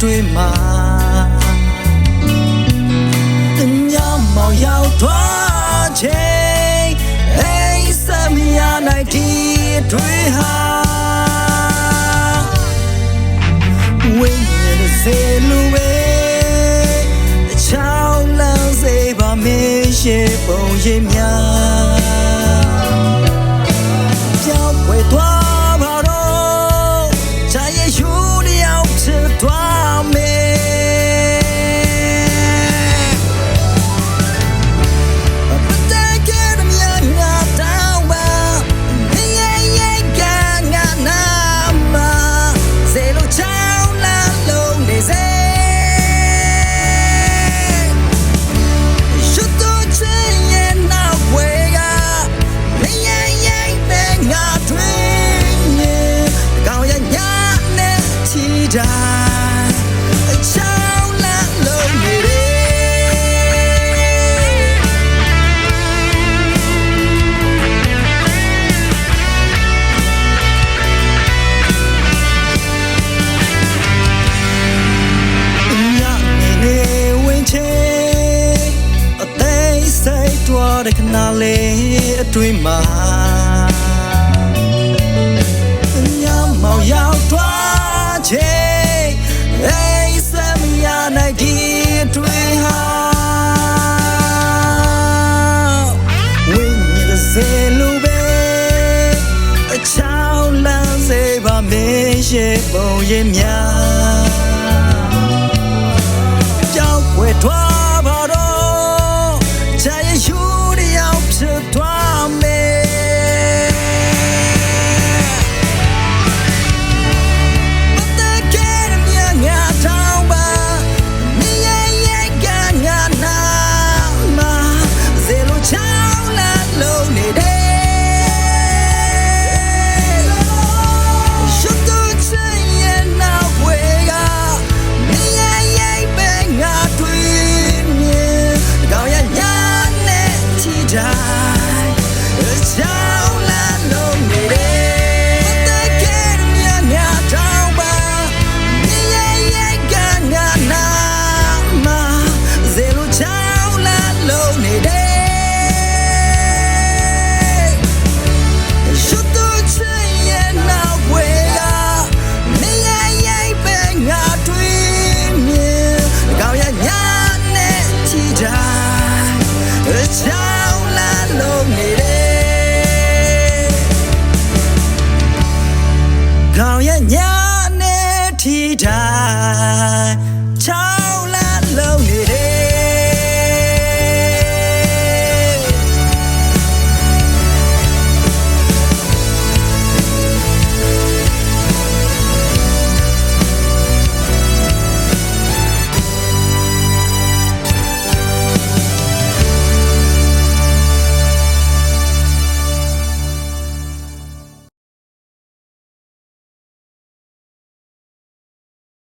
အတွင်းမှာညမောင်ရောက်သွားချိန်အိစမရနိုင်ဒီအတွင်းဟာဝိညာဉ်စေလူပဲအချောင်းလန်းစေပါမင်းရှိပုံရင်များ ချီတာအချောင်းလာလုံးနေတယ်ညနေနေဝင်ချေအသေးစိတ်တော်တဲ့ခဏလေးအတွင်းမှာ ရှိပုံရင်များ